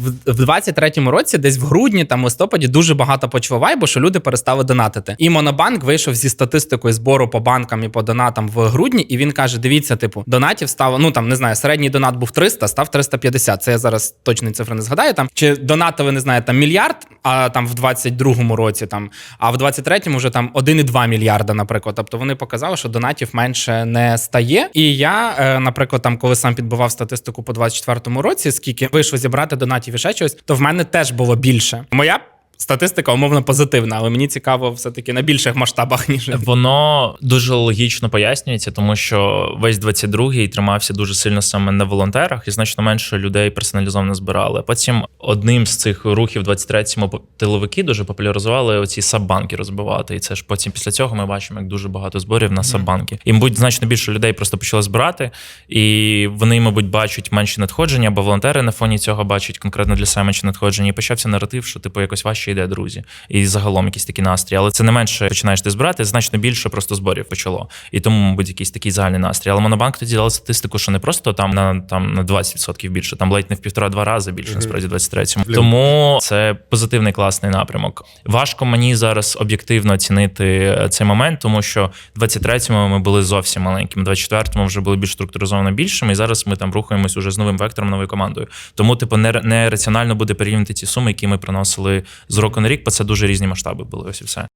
В, в 23-му році, десь в грудні, там листопаді, дуже багато почало вайбу, що люди перестали донатити. І Монобанк вийшов зі статистикою збору по банкам і по донатам в грудні, і він каже: дивіться, типу, донатів стало, ну там не знаю, середній донат був 300, став 350. Це я зараз точної цифри не згадаю. Там чи донатили, не знаю, там мільярд, а там в 22-му році, там, а в 23-му вже там 1,2 мільярда, наприклад. Тобто вони показали, що донатів менше не стає. І я, е, наприклад, там, коли сам підбивав статистику по 24-му році, скільки вийшло зібрати донатів і ще чогось, то в мене теж було більше. Моя статистика умовно позитивна, але мені цікаво все-таки на більших масштабах, ніж Воно дуже логічно пояснюється, тому що весь 22-й тримався дуже сильно саме на волонтерах, і значно менше людей персоналізовано збирали. Потім одним з цих рухів 23-му тиловики дуже популяризували оці саббанки розбивати. І це ж потім після цього ми бачимо, як дуже багато зборів на саббанки. І, мабуть, значно більше людей просто почали збирати, і вони, мабуть, бачать менші надходження, або волонтери на фоні цього бачать конкретно для себе менші надходження. І почався наратив, що типу якось важче йде, друзі, і загалом якісь такі настрій. Але це не менше починаєш ти збирати, значно більше просто зборів почало. І тому, мабуть, якийсь такий загальний настрій. Але Монобанк тоді дали статистику, що не просто там на там на 20% більше, там ледь не в півтора-два рази більше, насправді, в 23-му. Тому це позитивний класний напрямок. Важко мені зараз об'єктивно оцінити е, цей момент, тому що в 23-му ми були зовсім маленькими, в 24-му вже були більш структуризовано більшими, і зараз ми там рухаємось уже з новим вектором, новою командою. Тому, типу, не, не раціонально буде порівняти ці суми, які ми приносили з року на рік, бо це дуже різні масштаби були. Ось і все.